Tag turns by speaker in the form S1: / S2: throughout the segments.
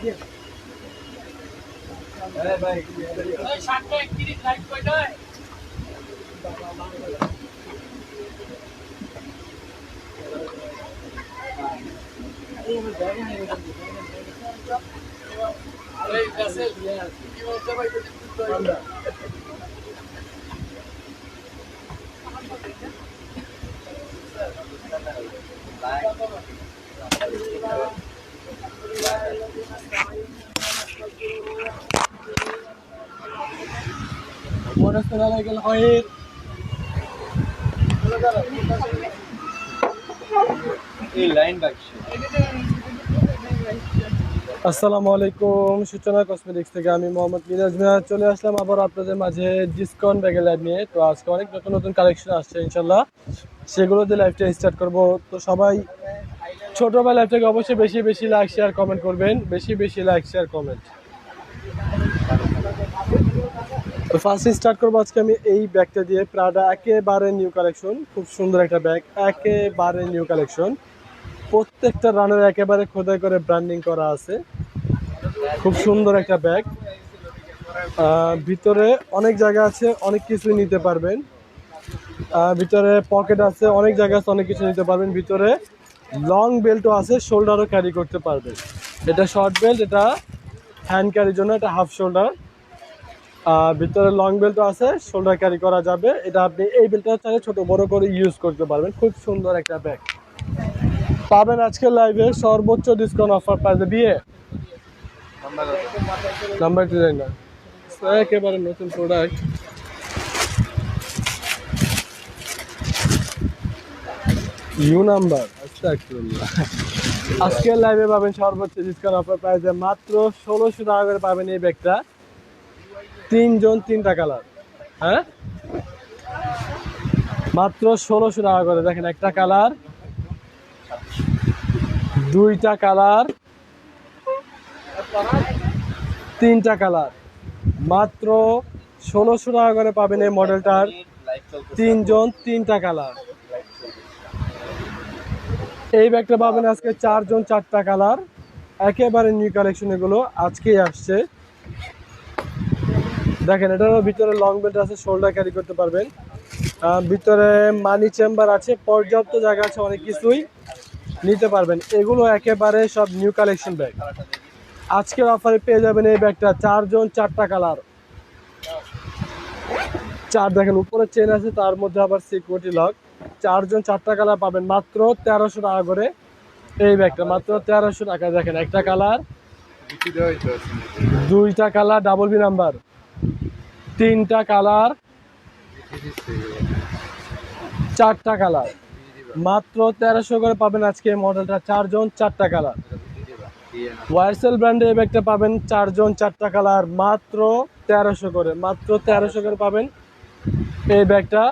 S1: Hey, Basil, you want to buy the আসসালামু আলাইকুম সূচনা কসমেটিক্স থেকে আমি মোহাম্মদ মিরাজ মিয়া। চলে আসলাম আবার আপনাদের মাঝে ডিসকাউন্ট ব্যাগের লাইভ নিয়ে। তো আজকে অনেক নতুন নতুন কালেকশন আসছে ইনশাল্লাহ সেগুলো দিয়ে লাইভটা স্টার্ট করব। তো সবাই ছোটবেলা লাইভটাকে অবশ্যই বেশি বেশি লাইক শেয়ার কমেন্ট করবেন। বেশি বেশি like share comment first start করব আজকে আমি এই ব্যাগটা দিয়ে প্রাডা একেবারে নিউ কালেকশন খুব সুন্দর একটা ব্যাগ, একেবারে নিউ কালেকশন প্রত্যেকটা রানের একেবারে খোদাই করে ব্র্যান্ডিং করা আছে। খুব সুন্দর একটা ব্যাগ। ভিতরে অনেক জায়গা আছে, অনেক কিছু নিতে পারবেন। ভিতরে পকেট আছে, অনেক জায়গা আছে, অনেক কিছু নিতে পারবেন। ভিতরে লং বেল্টও আছে শোল্ডারও ক্যারি করতে পারবেন। এটা শর্ট বেল্ট এটা হ্যান্ড ক্যারির জন্য, এটা হাফ শোল্ডার ভিতরে লং বেল্টও আছে শোল্ডার ক্যারি করা যাবে। এটা আপনি এই বেল্টটা চাইলে ছোট, বড় করে ইউজ করতে পারবেন। খুব সুন্দর একটা ব্যাগ পাবেন আজকে লাইভে সর্বোচ্চ ডিসকাউন্ট অফার পাইবে বিয়ে। নাম্বার ডিজাইনার একেবারে নতুন প্রোডাক্ট ইউ নাম্বার আস্তাগফিরুল্লাহ। আজকের লাইভে পাবেন সর্বোচ্চ ডিসকাউন্ট অফার প্রাইসে মাত্র ষোলোশো টাকা করে পাবেন এই ব্যাগটা তিনজন তিনটা কালার। হ্যাঁ? মাত্র ষোলোশো টাকা করে। দেখেন একটা কালার, দুইটা কালার, তিনটা কালার। মাত্র ষোলোশো টাকা করে পাবেন এই মডেলটার তিনজন তিনটা কালার। এই ব্যাগটা পাবেন আজকে চারজন চারটা কালার। একেবারে নিউ কালেকশন এগুলো আজকেই আসছে। দেখেন, এটারও ভিতরে লং বেল্ট আছে শোল্ডার ক্যারি করতে পারবেন। ভিতরে মানি চেম্বার আছে, পর্যাপ্ত জায়গা আছে, অনেক কিছুই নিতে পারবেন। এগুলো একেবারে সব নিউ কালেকশন ব্যাগ আজকের অফারে পেয়ে যাবেন এই ব্যাগটা চারজন, চারটা কালার চার দেখেন, উপরে চেন আছে, তার মধ্যে আবার সিকিউরিটি লক চারজন, চারটা কালার পাবেন, মাত্র তেরোশো টাকা করে এই ব্যাগটা মাত্র তেরোশো টাকা। দেখেন, একটা কালার দুইটা কালার ডাবল বি নাম্বার তিনটা কালার, চারটা কালার। মাত্র তেরোশো করে পাবেন আজকে মডেলটা, চারজন চারটা কালার। ওয়ারসেল ব্র্যান্ডে এই ব্যাগটা পাবেন, চারজন চারটা কালার। মাত্র তেরোশো করে, মাত্র তেরোশো করে পাবেন এই ব্যাগটা।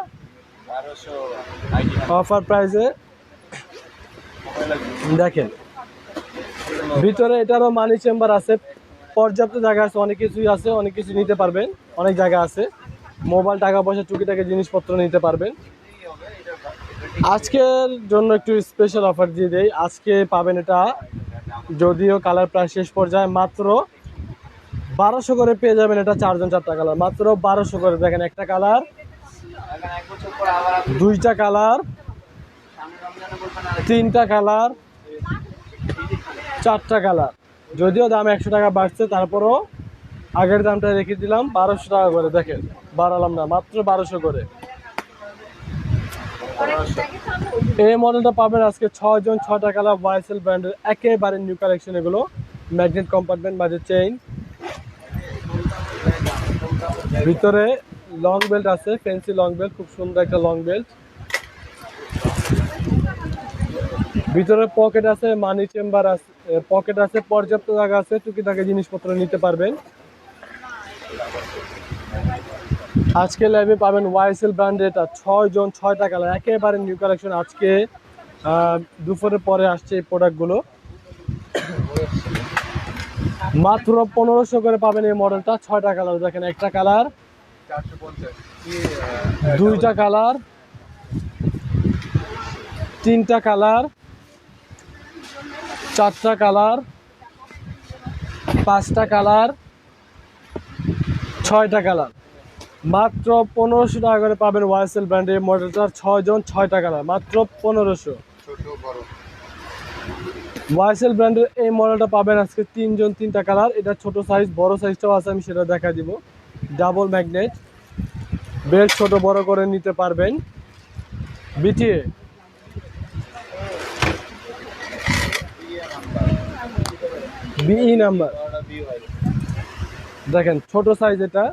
S1: অফার প্রাইসে। দেখেন, ভিতরে এটারও মানি চেম্বার আছে পর্যাপ্ত জায়গা আছে, অনেক কিছুই আছে, অনেক কিছু নিতে পারবেন, অনেক জায়গা আছে। মোবাইল, টাকা পয়সা টুকিটাকি জিনিসপত্র নিতে পারবেন। আজকের জন্য একটু স্পেশাল অফার দিয়ে দেই। আজকে পাবেন এটা, যদিও কালার প্রায় শেষ পর্যায়ে, মাত্র বারোশো করে পেয়ে যাবেন এটা চারজন চারটা কালার মাত্র বারোশো করে, দেখেন একটা কালার দুইটা কালার তিনটা কালার চারটা কালার যদিও দাম একশো টাকা বাড়ছে, তারপরও আগের দামটা রেখে দিলাম বারোশো টাকা করে, দেখেন, বাড়ালাম না, মাত্র বারোশো করে। এই মডেলটা পাবেন আজকে ছজন জন ছয়টা কালার ওয়াইসেল ব্র্যান্ডের, একেবারে নিউ কালেকশন এগুলো ম্যাগনেট কম্পার্টমেন্ট মাঝে চেইন ভিতরে লং বেল্ট আছে ফেন্সি লং বেল্ট খুব সুন্দর একটা লং বেল্ট ভিতরে পকেট আছে মানি চেম্বার আছে পকেট আছে, পর্যাপ্ত জায়গা আছে, টুকিটাকি জিনিসপত্র নিতে পারবেন। আজকে লাইভে পাবেন ওয়াইসেল ব্র্যান্ডের এটা, ছয় জন ছয়টা কালার একেবারে নিউ কালেকশন আজকে দুপুরের পরে আসছে এই প্রোডাক্টগুলো মাত্র পনেরোশো করে পাবেন এই মডেলটা ছয়টা কালার দেখেন একটা কালার দুইটা কালার তিনটা কালার চারটা কালার, পাঁচটা কালার, ছয়টা কালার। মাত্র পনেরোশো টাকা করে পাবেন ওয়াইসেল ব্র্যান্ডের মডেলটার ছয়জন ছয়টা কালার। মাত্র পনেরোশো। ওয়াইসেল ব্র্যান্ডের এই মডেলটা পাবেন আজকে তিনজন, তিনটা কালার। এটা ছোট সাইজ বড় সাইজটাও আছে, আমি সেটা দেখা দিব। ডাবল ম্যাগনেট বেল্ট ছোট বড় করে নিতে পারবেন। বিটিএ বিই নাম্বার দেখেন, ছোট সাইজ এটা।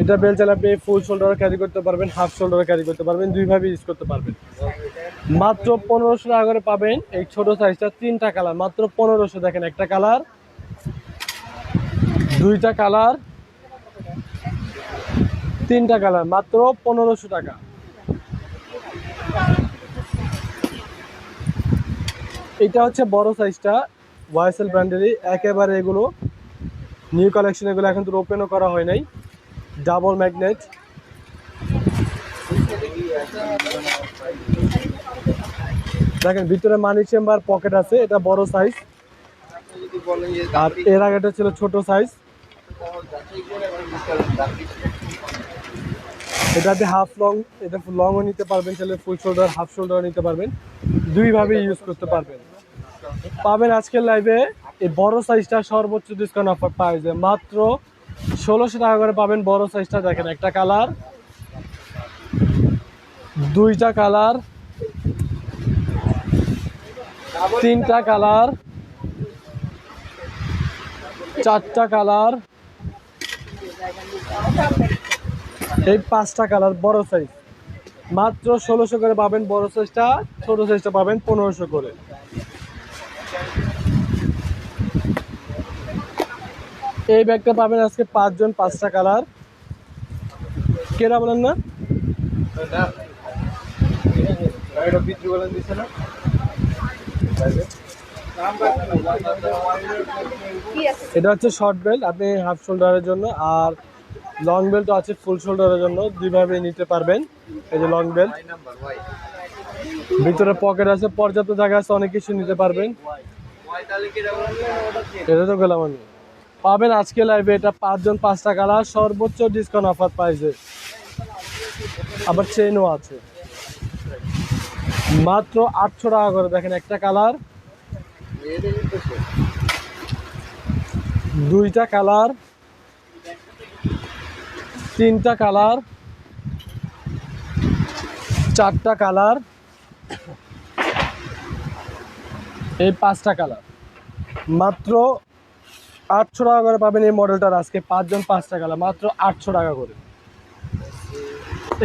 S1: এটা বেল চালে আপনি ফুল শোল্ডার ক্যারি করতে পারবেন হাফ শোল্ডার ক্যারি করতে পারবেন, দুইভাবে ইউজ করতে পারবেন। মাত্র পনেরোশো টাকা করে পাবেন এই ছোট সাইজটা তিনটা কালার মাত্র পনেরোশো, দেখেন, একটা কালার দুইটা কালার তিনটা কালার মাত্র পনেরোশো টাকা। এটা হচ্ছে বড় সাইজটা ওয়াইসেল ব্র্যান্ডেরই একেবারে এগুলো নিউ কালেকশন এগুলো এখন তো ওপেনও করা হয় নাই। ডাবল ম্যাগনেট দেখেন, ভিতরে মানি চেম্বার পকেট আছে, এটা বড় সাইজ আর এর আগেটা ছিল ছোট সাইজ। এটাতে হাফ লং এটা লংও নিতে পারবেন তাহলে ফুল শোল্ডার হাফ শোল্ডার নিতে পারবেন। দুইভাবে ইউজ করতে পারবেন। পাবেন আজকের লাইভে এই বড় সাইজটা সর্বোচ্চ ডিসকাউন্ট অফার পাওয়া যায়। মাত্র ষোলোশো টাকা করে পাবেন বড় সাইজটা দেখেন একটা কালার দুইটা কালার তিনটা কালার চারটা কালার এই পাঁচটা কালার বড় সাইজ মাত্র ষোলোশো করে পাবেন বড় সাইজটা ছোট সাইজটা পাবেন পনেরোশো করে। এই ব্যাগটা পাবেন আজকে পাঁচজন, পাঁচটা কালার। কেরা বলেন না?
S2: এটা
S1: হচ্ছে শর্ট বেল্ট আপনি হাফ শোল্ডারের জন্য, আর লং বেল্ট আছে ফুল শোল্ডারের জন্য, দুইভাবে নিতে পারবেন। এই যে লং বেল্ট ভিতরে পকেট আছে, পর্যাপ্ত জায়গা আছে, অনেক কিছু নিতে পারবেন। এটা তো গেলাম আমি। পাবেন আজকে লাইভে এটা পাঁচজন, পাঁচটা কালার সর্বোচ্চ ডিসকাউন্ট অফার পাইছে আবার চেনও আছে। মাত্র আটশো টাকা করে, দেখেন একটা কালার দুইটা কালার তিনটা কালার চারটা কালার এই পাঁচটা কালার। মাত্র আটশো টাকা করে পাবেন এই মডেলটার আজকে পাঁচজন পাঁচটা কালার, মাত্র আটশো টাকা করে।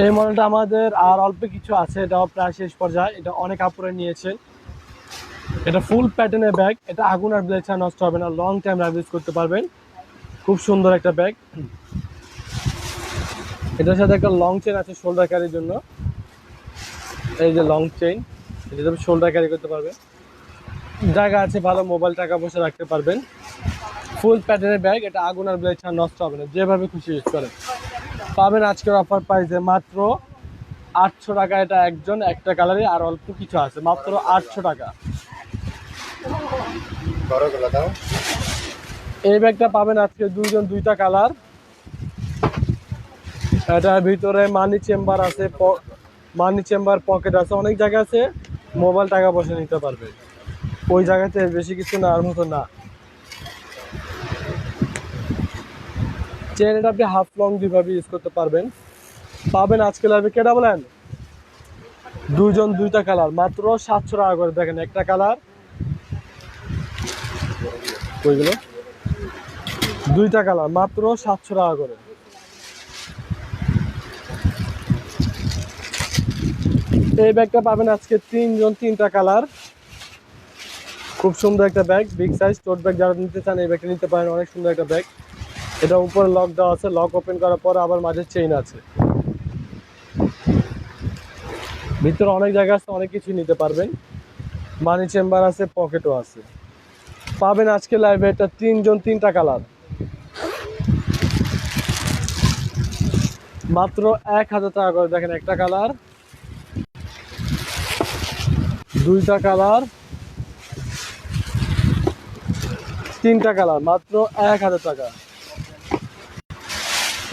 S1: এই মডেলটা আমাদের আর অল্প কিছু আছে, এটাও প্রায় শেষ পর্যায়ে, এটা অনেক কাপড়ে নিয়েছেন। এটা ফুল প্যাটার্নের ব্যাগ এটা আগুন আর ছাড়া নষ্ট হবে না লং টাইম ইউজ করতে পারবেন। খুব সুন্দর একটা ব্যাগ এটার সাথে একটা লং চেন আছে শোল্ডার ক্যারির জন্য। এই যে লং চেন এটা শোল্ডার ক্যারি করতে পারবেন জায়গা আছে ভালো মোবাইল টাকা পয়সা রাখতে পারবেন। ফুল প্যাটার্নের ব্যাগ এটা আগুন আর ব্লেড ছাড়া নষ্ট হবে না যেভাবে খুশি ইউজ করেন। পাবেন আজকের অফার প্রাইসে মাত্র আটশো টাকা এটা একজন একটা কালারে আর অল্প কিছু আছে মাত্র আটশো টাকা। এই ব্যাগটা পাবেন আজকে দুইজন দুইটা কালার এটার ভিতরে মানি চেম্বার আছে মানি চেম্বার পকেট আছে অনেক জায়গা আছে মোবাইল টাকা পয়সা নিতে পারবে। ওই জায়গাতে বেশি কিছু নেওয়ার মতো না। চেন এটা আপনি হাফ লং দুইভাবে ইউজ করতে পারবেন। পাবেন আজকে লাগবে কেটা বলেন? দুইজন দুইটা কালার মাত্র সাতশো টাকা করে। দেখেন একটা কালার ওইগুলো দুইটা কালার মাত্র সাতশো টাকা করে। এই ব্যাগটা পাবেন আজকে তিনজন তিনটা কালার খুব সুন্দর একটা bag big size tote bag যারা নিতে চান, এই ব্যাগটা নিতে পারেন, অনেক সুন্দর একটা ব্যাগ এটা উপরে লক দেওয়া আছে লক ওপেন করার পর আবার মাঝে চেইন আছে। ভিতরে অনেক জায়গা আছে, অনেক কিছু নিতে পারবেন। মানি চেম্বার আছে পকেটও আছে। পাবেন আজকে লাইভে এটা তিনজন, তিনটা কালার মাত্র এক হাজার টাকা করে, দেখেন একটা কালার দুইটা কালার তিনটা কালার, মাত্র এক হাজার টাকা।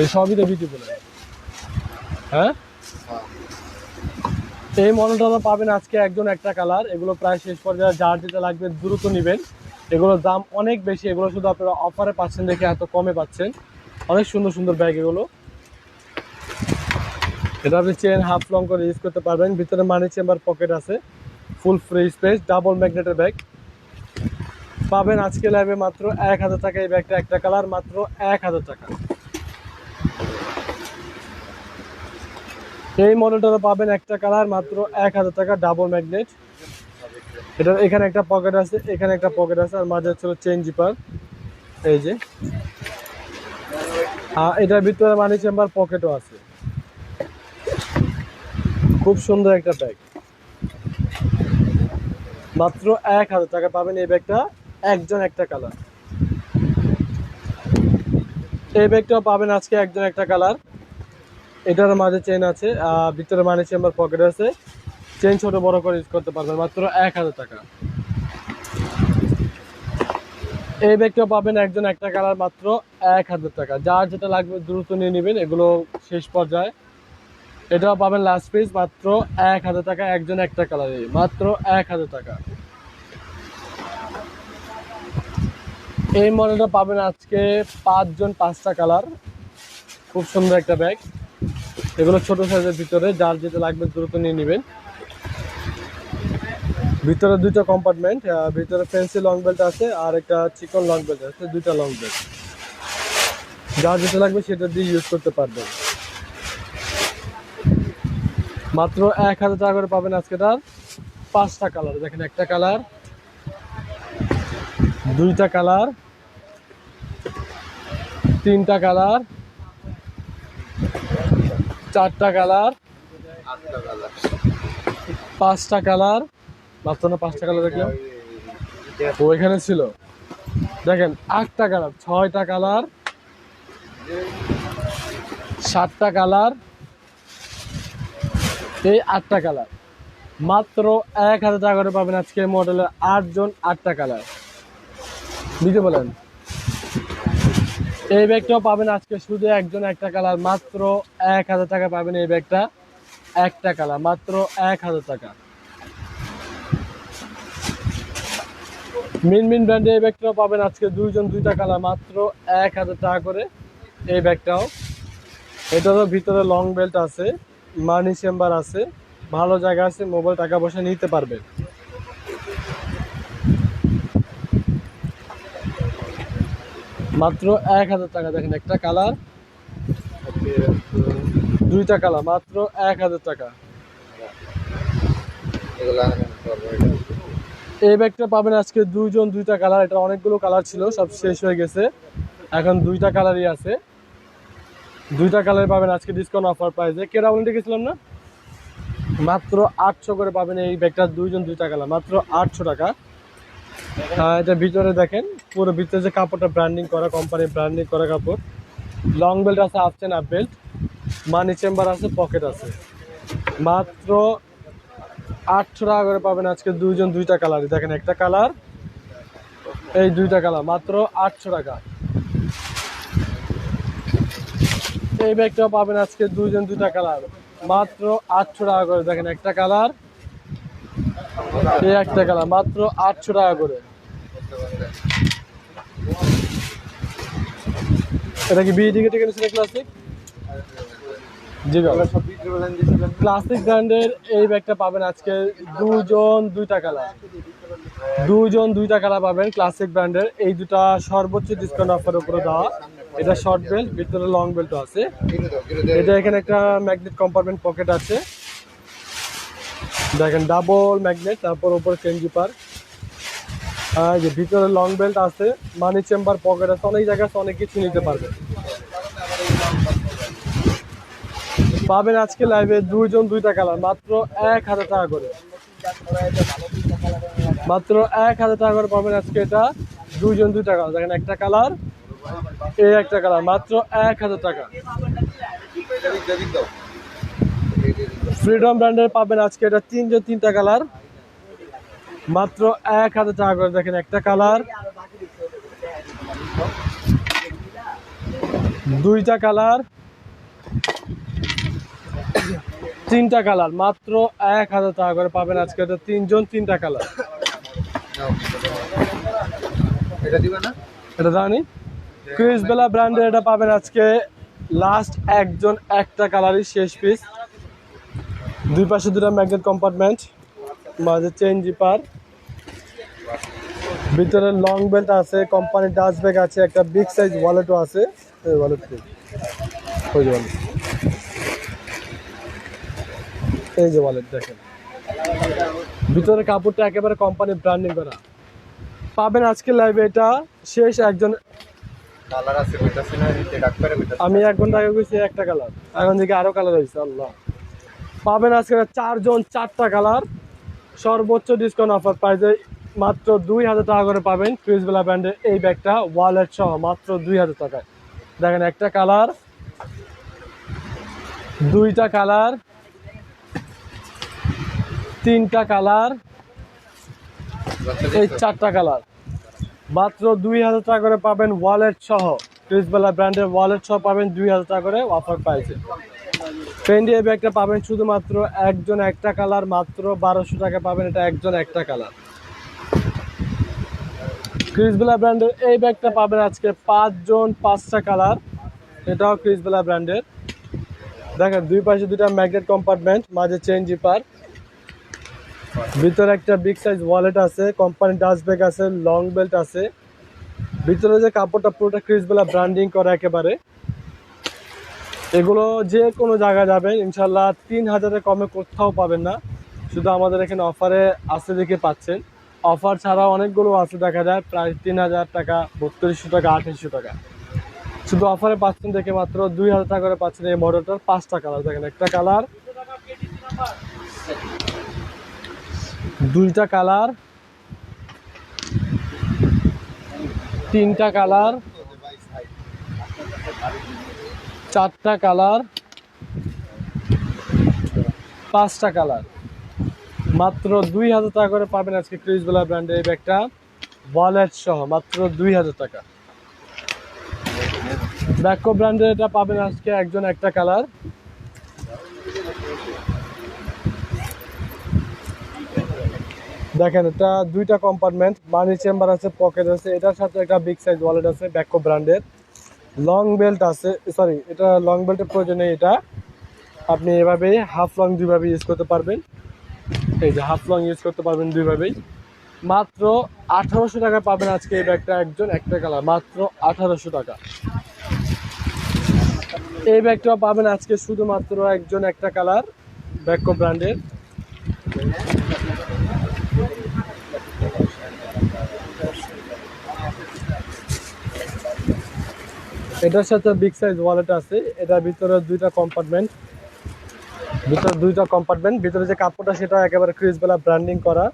S1: এই সবই তো বিক্রি করে হ্যাঁ? এই মডেলটা পাবেন আজকে একজন একটা কালার। এগুলো প্রায় শেষ পর্যায়ে যার যেটা লাগবে দ্রুত নেবেন। এগুলোর দাম অনেক বেশি, এগুলো শুধু আপনারা অফারে পাচ্ছেন দেখে এত কমে পাচ্ছেন। অনেক সুন্দর সুন্দর ব্যাগ এগুলো। এটা আপনি চেন হাফ লং করে ইউজ করতে পারবেন। ভিতরে মানি চেম্বার পকেট আছে। ফুল ফ্রি স্পেস ডাবল ম্যাগনেটের ব্যাগ পাবেন আজকে লাইভে মাত্র এক হাজার টাকা। এই ব্যাগটা একটা কালার মাত্র এক হাজার টাকা। এই মডেলটা পাবেন একটা কালার মাত্র এক হাজার টাকা ডাবল ম্যাগনেট এটার এখানে একটা পকেট আছে, এখানে একটা পকেট আছে, আর মাঝে ছিল চেন জিপার এই যে। আর এটার ভিতরে মানি চেম্বার পকেটও আছে। খুব সুন্দর একটা ব্যাগ মাত্র এক হাজার টাকা পাবেন এই ব্যাগটা একজন একটা কালার। এই ব্যাগটাও পাবেন আজকে একজন একটা কালার। এটার মাঝে চেন আছে ভিতরে মানে চেম্বার পকেট আছে। চেন ছোট বড় করে ইউজ করতে পারবেন, মাত্র এক হাজার টাকা। এই ব্যাগটাও পাবেন একজন একটা কালার, মাত্র এক হাজার টাকা। যার যেটা লাগবে দ্রুত নিয়ে নেবেন, এগুলো শেষ পর্যায়ে। এটাও পাবেন লাস্ট পিস মাত্র এক হাজার টাকা, একজন একটা কালারে মাত্র এক হাজার টাকা। এই মডেলটা পাবেন আজকে পাঁচজন পাঁচটা কালার। খুব সুন্দর একটা ব্যাগ। এগুলো ছোট সাইজের ভিতরে, যার যেটা লাগবে দ্রুত নিয়ে নেবেন। ভিতরে দুইটা কম্পার্টমেন্ট ভিতরে ফেন্সি লং বেল্ট আছে আর একটা চিকন লং বেল্ট আছে, দুইটা লং বেল্ট যার যেটা লাগবে সেটা দিয়ে ইউজ করতে পারবেন। মাত্র এক হাজার টাকা করে পাবেন আজকে তার পাঁচটা কালার। দেখেন একটা কালার দুইটা কালার, তিনটা কালার, চারটা কালার, পাঁচটা কালার মাত্র না পাঁচটা কালার দেখলাম। ও, এখানে ছিল। দেখেন, আটটা কালার, ছয়টা কালার, সাতটা কালার, এই আটটা কালার। মাত্র এক হাজার টাকা করে পাবেন আজকে মডেলের আটজন আটটা কালার। বুঝতে বলেন। এই ব্যাগটাও পাবেন আজকে শুধু একজন একটা কালার, মাত্র এক হাজার টাকা পাবেন এই ব্যাগটা। একটা কালার, মাত্র এক হাজার টাকা। মিন মিন ব্র্যান্ডে এই ব্যাগটাও পাবেন আজকে দুইজন দুইটা কালার, মাত্র এক হাজার টাকা করে এই ব্যাগটাও। এটারও ভিতরে লং বেল্ট আছে মানি চেম্বার আছে, ভালো জায়গা আছে মোবাইল টাকা পয়সা নিতে পারবেন মাত্র এক হাজার টাকা। দেখেন একটা কালার, দুইটা কালার, মাত্র এক হাজার টাকা। এই ব্যাগটা পাবেন আজকে দুইজন, দুইটা কালার। এটা অনেকগুলো কালার ছিল, সব শেষ হয়ে গেছে। এখন দুইটা কালারই আছে। দুইটা কালার পাবেন আজকে ডিসকাউন্ট অফার প্রাইসে কেরা বলতে গেছিলাম না? মাত্র আটশো করে পাবেন এই ব্যাগটা দুইজন, দুইটা কালার। মাত্র আটশো টাকা। এটা ভিতরে দেখেন। পুরো ভিতরে যে কাপড়টা ব্র্যান্ডিং করা কোম্পানির ব্র্যান্ডিং করা কাপড়। লং বেল্ট আছে half chain half belt money chamber আছে পকেট আছে। মাত্র আটশো টাকা করে পাবেন আজকে দুইজন দুইটা কালারই দেখেন একটা কালার এই দুইটা কালার মাত্র আটশো টাকা। এই ব্যাগটাও পাবেন আজকে দুইজন দুইটা কালার মাত্র আটশো টাকা করে, দেখেন একটা কালার এই একটা কালার মাত্র আটশো টাকা করে। এটা কি বিয়ে টিকিট কিনেছিল ক্লাসিক জি ক্লাসিক ব্র্যান্ডের এই ব্যাগটা পাবেন আজকে দুজন দুইটা কালার দুজন দুইটা কালার পাবেন ক্লাসিক ব্র্যান্ডের। এই দুটা সর্বোচ্চ ডিসকাউন্ট অফার উপরে দেওয়া। এটা শর্ট বেল্ট ভিতরে লং বেল্ট আছে। এটা এখানে একটা ম্যাগনেট কম্পার্টমেন্ট পকেট আছে। দেখেন ডাবল ম্যাগনেট তারপর উপরে চেন জিপার আর যে ভিতরে লং বেল্ট আছে মানি চেম্বার পকেট আছে অনেক জায়গায় আছে, অনেক কিছু নিতে পারবে। পাবেন আজকে লাইভে দুইজন দুইটা কালার মাত্র এক হাজার টাকা করে। মাত্র এক হাজার টাকা করে পাবেন আজকে এটা দুইজন দুইটা কালার দেখেন একটা কালার এই একটা কালার মাত্র এক হাজার টাকা। ফ্রিডম ব্র্যান্ডের পাবেন আজকে এটা তিনজন তিনটা কালার মাত্র এক হাজার টাকা করে। দেখেন একটা কালার। দুইটা কালার। তিনটা কালার। মাত্র এক হাজার টাকা করে পাবেন আজকে। এটা তিনজন তিনটা কালার।
S2: এটা দিবে না?
S1: এটা জানি ক্রিস বেলা ব্র্যান্ডের এটা পাবেন আজকে। লাস্ট একজন একটা কালারই শেষ পিস দুই পাশে দুটা ম্যাগনেট কম্পার্টমেন্ট মাঝে চেন জিপার ভিতরে লং বেল্ট আছে কোম্পানির ডাস্ট ব্যাগ আছে একটা বিগ সাইজ ওয়ালেটও আছে। এই ওয়ালেট ওই যে wallet। এই যে ওয়ালেট দেখেন। ভিতরে কাপড়টা একেবারে কোম্পানি ব্র্যান্ডিং করা। পাবেন আজকে লাইভে এটা। শেষ একজন আমি এক ঘণ্টা আগে গেছি একটা কালার এখন দিকে আরও কালার হয়েছে আল্লাহ। পাবেন আজকে চারজন চারটা কালার সর্বোচ্চ ডিসকাউন্ট অফার প্রাইসে মাত্র দুই হাজার টাকা করে পাবেন ক্রিসবেলা ব্র্যান্ডের এই ব্যাগটা ওয়ালেট সহ মাত্র দুই হাজার টাকায়। দেখেন একটা কালার দুইটা কালার তিনটা কালার এই চারটা কালার মাত্র দুই হাজার টাকা করে পাবেন ওয়ালেট সহ। ক্রিসবেলা ব্র্যান্ডের ওয়ালেট সহ পাবেন দুই হাজার টাকা করে অফার পাইছে ট্রেন্ডি এই ব্যাগটা পাবেন শুধুমাত্র একজন একটা কালার মাত্র বারোশো টাকা পাবেন এটা একজন একটা কালার ক্রিসবেলা ব্র্যান্ডের এই ব্যাগটা পাবেন আজকে পাঁচজন পাঁচটা কালার। এটাও ক্রিসবেলা ব্র্যান্ডের দেখেন, দুই পাশে দুটা ম্যাগনেট কম্পার্টমেন্ট মাঝে চেন জিপার ভিতরে একটা বিগ সাইজ ওয়ালেট আছে কোম্পানি ডাস্ট ব্যাগ আছে লং বেল্ট আছে। ভিতরে যে কাপড়টা, পুরোটা ক্রিসবেলা ব্র্যান্ডিং করা একেবারে। এগুলো যে কোনো জায়গায় যাবেন ইনশাল্লাহ তিন হাজারের কমে কোথাও পাবেন না। শুধু আমাদের এখানে অফারে আছে দেখে পাচ্ছেন। অফার ছাড়াও অনেকগুলো আছে দেখা যায়, প্রায় তিন হাজার টাকা, বত্রিশশো টাকা আঠাশশো টাকা। শুধু অফারে পাচ্ছেন দেখে মাত্র দুই হাজার টাকা করে পাচ্ছেন এই মডেলটার পাঁচটা কালার দেখেন একটা কালার দুইটা কালার তিনটা কালার চারটা কালার পাঁচটা কালার মাত্র দুই হাজার টাকা করে পাবেন আজকে ক্রিসবেলা ব্র্যান্ডের এই ব্যাগটা। ওয়ালেট সহ মাত্র দুই হাজার টাকা। ব্যাকো ব্র্যান্ডের এটা পাবেন আজকে একজন একটা কালার। দেখেন, এটা দুইটা কম্পার্টমেন্ট মানি চেম্বার আছে পকেট আছে, এটার সাথে একটা বিগ সাইজ ওয়ালেট আছে ব্যাকো ব্র্যান্ডের লং বেল্ট আছে সরি এটা লং বেল্টের প্রয়োজন এটা। আপনি এভাবেই হাফ লং দুইভাবে ইউজ করতে পারবেন। এই যে হাফ লং ইউজ করতে পারবেন দুইভাবেই। মাত্র আঠারোশো টাকা পাবেন আজকে এই ব্যাগটা একজন, একটা কালার। মাত্র আঠারোশো টাকা। এই ব্যাগটা পাবেন আজকে শুধুমাত্র একজন, একটা কালার ব্যাকো ব্র্যান্ডের। এটার সাথে বিগ সাইজ ওয়ালেট আছে। এটার ভিতরে দুইটা কম্পার্টমেন্ট ভিতরে দুইটা কম্পার্টমেন্ট ভিতরে যে কাপড়টা সেটা একেবারে ক্রিসবেলা ব্র্যান্ডিং করা।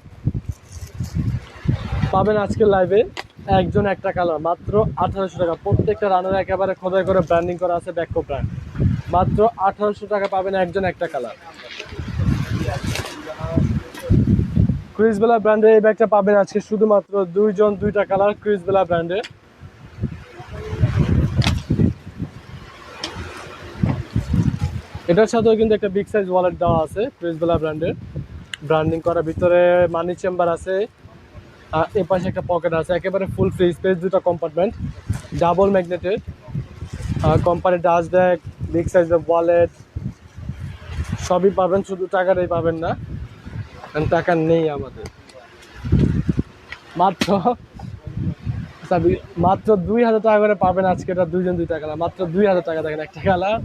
S1: পাবেন আজকে লাইভে একজন একটা কালার মাত্র আঠারোশো টাকা। প্রত্যেকটা রানের একেবারে খোদাই করে ব্র্যান্ডিং করা আছে ব্যাকো ব্র্যান্ড মাত্র আঠারোশো টাকা পাবেন একজন একটা কালার ক্রিসবেলা ব্র্যান্ডের এই ব্যাগটা পাবেন আজকে শুধুমাত্র দুইজন, দুইটা কালার ক্রিসবেলা ব্র্যান্ডের এটার সাথেও কিন্তু একটা বিগ সাইজ ওয়ালেট দেওয়া আছে ক্রিসবেলা ব্র্যান্ডের ব্র্যান্ডিং করা, ভিতরে মানি চেম্বার আছে, আর এ পাশে একটা পকেট আছে, একেবারে ফুল ফ্রি স্পেস দুটো compartment double magneted company dust bag big সাইজের ওয়ালেট সবই পাবেন, শুধু টাকাটাই পাবেন না টাকা নেই আমাদের। মাত্র মাত্র দুই হাজার টাকা করে পাবেন আজকে, এটা দুইজন দুই টাকা মাত্র দুই হাজার টাকা দেখেন, একটা কালার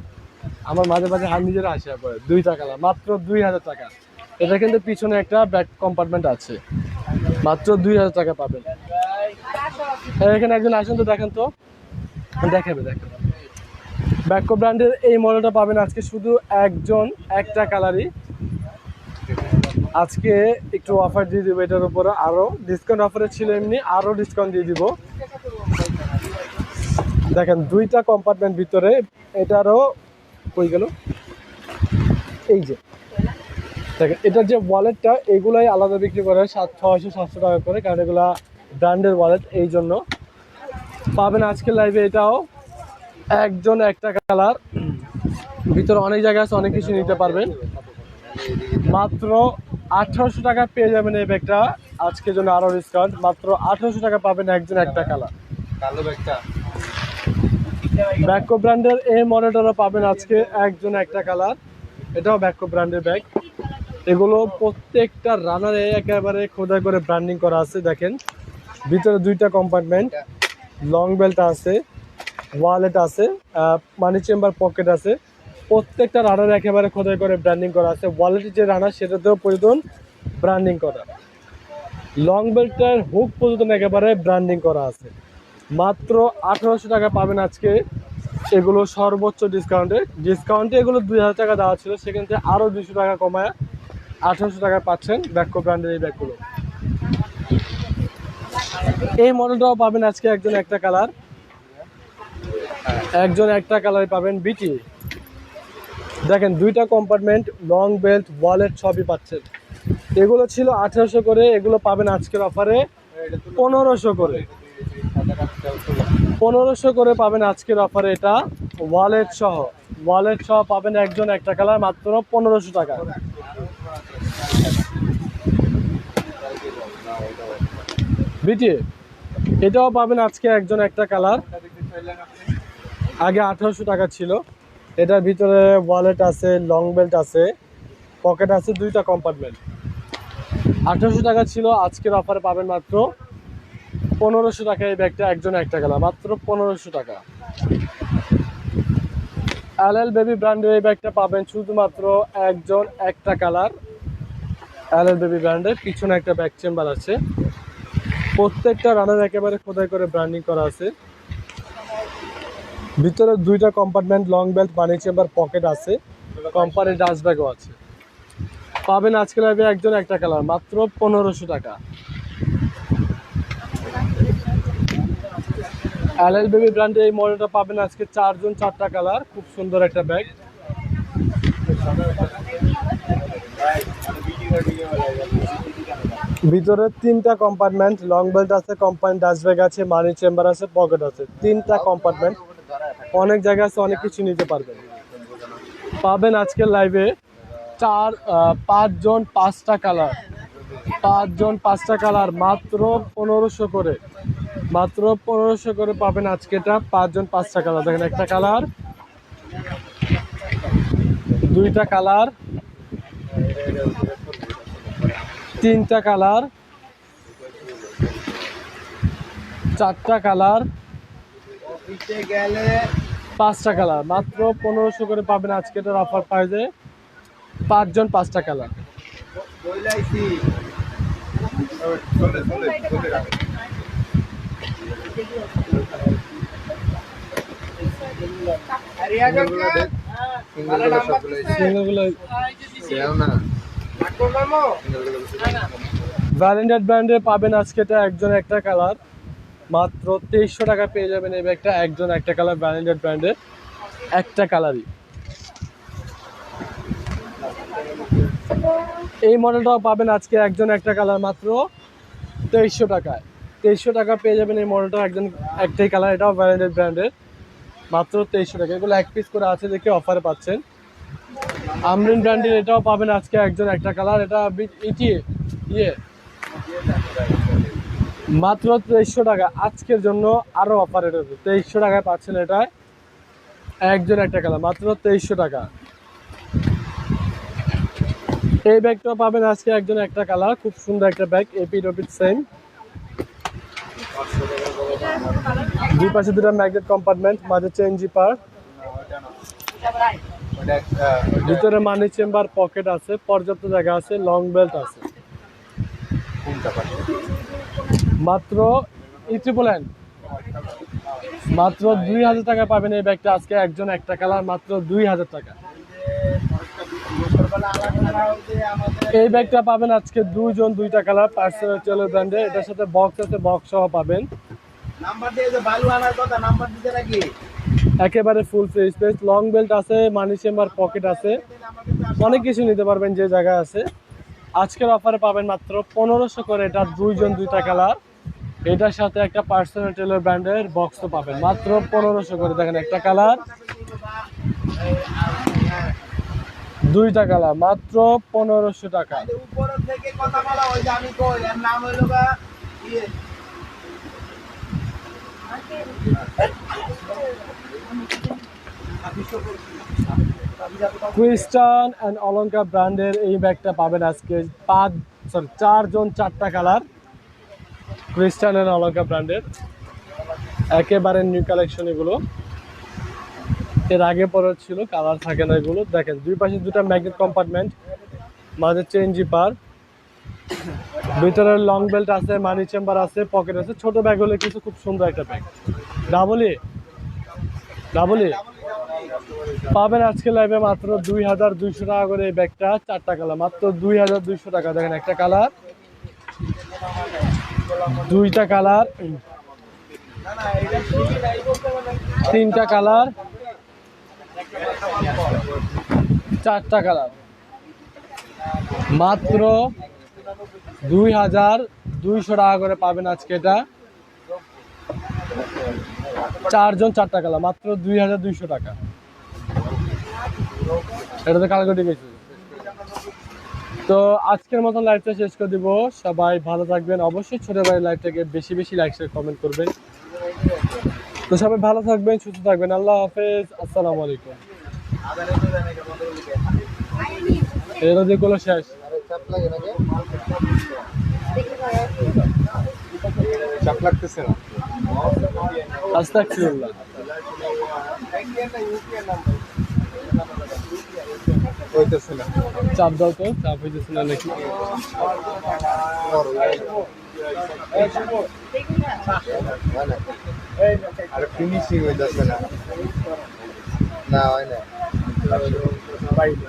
S1: আমার মাঝে মাঝে হার নিজের আসে পড়ে দুই টাকা মাত্র দুই হাজার টাকা। এটা কিন্তু পিছনে একটা ব্যাক কম্পার্টমেন্ট আছে। মাত্র দুই হাজার টাকা পাবেন। এই এখানে একজন আসেন তো, দেখেন তো। দেখাবে দেখেন ব্যাকো ব্র্যান্ডের এই মডেলটা পাবেন আজকে শুধু একজন, একটা কালারই আজকে একটু অফার দিয়ে দিব এটার উপরে। আরও ডিসকাউন্ট অফারে ছিল এমনি আরও ডিসকাউন্ট দিয়ে দিব। দেখেন, দুইটা কম্পার্টমেন্ট ভিতরে এটারও কই গেল। এই যে। দেখেন, এটার যে ওয়ালেটটা এগুলাই আলাদা বিক্রি করে সাত, ছয়শো, সাতশো টাকা করে, কারণ এগুলা ব্র্যান্ডের ওয়ালেট এই জন্য। পাবেন আজকে লাইভে এটাও। একজন একটা কালার ভিতরে অনেক জায়গা আছে, অনেক কিছু নিতে পারবেন। মাত্র আঠারোশো টাকা পেয়ে যাবেন এই ব্যাগটা। আজকের জন্য আরও ডিসকাউন্ট মাত্র আঠারোশো টাকা পাবেন একজন একটা কালার
S2: কালো ব্যাগটা।
S1: ব্যাকো ব্র্যান্ডের এই মডেলটারও পাবেন আজকে একজন একটা কালার এটাও ব্যাকো ব্র্যান্ডের ব্যাগ এগুলো প্রত্যেকটা রানারে একেবারে খোদাই করে ব্র্যান্ডিং করা আছে, দেখেন। ভিতরে দুইটা কম্পার্টমেন্ট লং বেল্ট আছে ওয়ালেট আছে মানি চেম্বার পকেট আছে। প্রত্যেকটা রানার একেবারে খোদাই করে ব্র্যান্ডিং করা আছে। ওয়ালেটের যে রানার সেটাতেও প্রয়োজন ব্র্যান্ডিং করা। লং বেল্টের হুক পর্যন্ত একেবারে ব্র্যান্ডিং করা আছে। মাত্র আঠারোশো টাকা পাবেন আজকে। এগুলো সর্বোচ্চ ডিসকাউন্টে ডিসকাউন্টে এগুলো দুই হাজার টাকা দেওয়া ছিল, সেখান থেকে আরও দুশো টাকা কমায় আঠারোশো টাকা পাচ্ছেন ব্যাকো ব্র্যান্ডের এই ব্যাগগুলো। এই মডেলটাও পাবেন আজকে একজন একটা কালার একজন একটা কালার পাবেন বিটি দেখেন, দুইটা কম্পার্টমেন্ট লং বেল্ট ওয়ালেট সবই পাচ্ছেন। এগুলো ছিল আঠারোশো করে, এগুলো পাবেন আজকের অফারে পনেরোশো করে। পনেরোশো করে পাবেন আজকের অফারে এটা ওয়ালেট সহ। ওয়ালেট সহ পাবেন একজন একটা কালার মাত্র পনেরোশো টাকা। বিটি এটাও পাবেন আজকে একজন একটা কালার আগে আঠারোশো টাকা ছিল। এটার ভিতরে ওয়ালেট আছে লং বেল্ট আছে পকেট আছে, দুইটা কম্পার্টমেন্ট আঠারোশো টাকা ছিল, আজকের অফারে পাবেন মাত্র পনেরোশো টাকা এই ব্যাগটা, একজন একটা কালার মাত্র পনেরোশো টাকা। এল এল বেবি ব্র্যান্ডের এই ব্যাগটা পাবেন শুধুমাত্র একজন একটা কালার। এল এল বেবি ব্র্যান্ডের পিছনে একটা ব্যাগ চেম্বার আছে। প্রত্যেকটা রানার একেবারে খোদাই করে ব্র্যান্ডিং করা আছে। ভিতরে দুইটা compartment long belt money chamber pocket আছে। কোম্পানির ডাস্ট ব্যাগও আছে। পাবেন আজকে লাইভে একজন একটা কালার, মাত্র পনেরোশো টাকা। এল এল বেবি ব্র্যান্ডের এই মডেলটা পাবেন আজকে চারজন, চারটা কালার খুব সুন্দর একটা ব্যাগ ভিতরে তিনটা কম্পার্টমেন্ট লং বেল্ট আছে কোম্পানি ডাস্ট ব্যাগ আছে মানি চেম্বার আছে পকেট আছে। তিনটা কম্পার্টমেন্ট অনেক জায়গা আছে, অনেক কিছু নিতে পারবেন। পাবেন আজকের লাইভে চার পাঁচজন, পাঁচটা কালার পাঁচজন পাঁচটা কালার, মাত্র পনেরোশো করে। মাত্র পনেরোশো করে পাবেন আজকে এটা পাঁচজন পাঁচটা কালার। দেখেন একটা কালার, দুইটা কালার, তিনটা কালার, চারটা কালার, পাঁচটা কালার। মাত্র পনেরোশো করে পাবেন আজকে এটার অফার প্রাইজে পাঁচজন পাঁচটা কালার। ভ্যালেন্টাইন ব্র্যান্ডে পাবেন আজকে এটা একজন একটা কালার মাত্র তেইশশো টাকা পেয়ে যাবেন এই ব্যাগটা একজন একটা কালার ভ্যালেন্টাইন ব্র্যান্ডের একটা কালারই এই মডেলটাও পাবেন আজকে একজন একটা কালার মাত্র তেইশশো টাকায়। তেইশশো টাকা পেয়ে যাবেন এই মডেলটা একজন একটাই কালার এটাও ভ্যালেন্টাইন ব্র্যান্ডের মাত্র তেইশশো টাকা। এগুলো এক পিস করে আছে দেখে অফারে পাচ্ছেন। আমরিন ব্র্যান্ডের এটাও পাবেন আজকে একজন একটা কালার এটা বি- ইটি ইয়ে। মাত্র তেইশশো টাকা। আজকের জন্য আরও অফার এটা তেইশশো টাকায় পাচ্ছেন এটা একজন একটা কালার মাত্র তেইশশো টাকা। এই ব্যাগটা পাবেন আজকে একজন একটা কালার, খুব সুন্দর একটা ব্যাগ এপি রবিট সেম দুই পাশে দুটা ম্যাগনেট কম্পার্টমেন্ট মাঝে চেন জিপার ভিতরে মানি চেম্বার পকেট আছে, পর্যাপ্ত জায়গা আছে লং বেল্ট আছে। মাত্র ট্রিপল হ্যান্ড মাত্র দুই হাজার টাকা পাবেন এই ব্যাগটা, আজকে একজন একটা কালার, মাত্র দুই হাজার টাকা। এই ব্যাগটা পাবেন আজকে দুইজন দুইটা কালার পার্সোনাল ব্র্যান্ডে। এটার সাথে বক্স আছে বক্স সহ পাবেন।
S2: নাম্বার দিয়ে বালু আনার কথা নাম্বার দিতে নাকি?
S1: একেবারে full free space long belt আছে মানি চেম্বার পকেট আছে। অনেক কিছু নিতে পারবেন যে জায়গায় আছে। আজকের অফারে পাবেন মাত্র পনেরোশো করে এটা দুইজন দুইটা কালার। এটার সাথে একটা পার্সোনাল টেলার ব্র্যান্ডের বক্স তো পাবেন। মাত্র পনেরোশো করে দেখেন একটা কালার। দুইটা কালার মাত্র পনেরোশো টাকা। ক্রিস্টান অ্যান্ড অলঙ্কা ব্র্যান্ডের এই ব্যাগটা পাবেন আজকে পাঁচ সরি চারজন চারটা কালার। ক্রিস্টান অ্যান্ড অলঙ্কা ব্র্যান্ডের একেবারে নিউ কালেকশন এগুলো। এর আগে পরে ছিল, কালার থাকে না এগুলো। দেখেন, দুই পাশে দুটা ম্যাগনেট কম্পার্টমেন্ট মাঝে চেন জিপার, ভিতরে লং বেল্ট আছে মানি চেম্বার আছে পকেট আছে। ছোট ব্যাগ হলে কিছু খুব সুন্দর একটা ব্যাগ ডাবলি ডাবলি পাবেন আজকে লাইভে মাত্র দুই হাজার দুইশো টাকা করে এই ব্যাগটা চারটা কালার মাত্র দুই হাজার দুইশো টাকা। দেখেন একটা কালার দুইটা কালার তিনটা কালার চারটা কালার। মাত্র দুই হাজার দুইশো টাকা করে পাবেন আজকে এটা। চারজন চারটা কালার, মাত্র দুই হাজার দুইশো টাকা। এটা তো কালকে গেছে তো আজকের মতন লাইভটা শেষ করে দিব। সবাই ভালো থাকবেন। অবশ্যই ছোট ভাই লাইভটাকে বেশি বেশি লাইক শেয়ার কমেন্ট করবেন। তো সবাই ভালো থাকবেন, সুস্থ থাকবেন। আল্লাহ হাফেজ। আসসালামু আলাইকুম।
S2: এটা
S1: যেগুলো শেষ।
S2: আরে চাপ লাগে নাকি চাপ লাগতেছে না
S1: আস্তাগফিরুল্লাহ
S2: হইতেছে না।
S1: চাপ দাও তো চাপ হইতেছে না নাকি?
S2: আরে ফিনিশিং হইতেছে না। না হয় না। বাইরে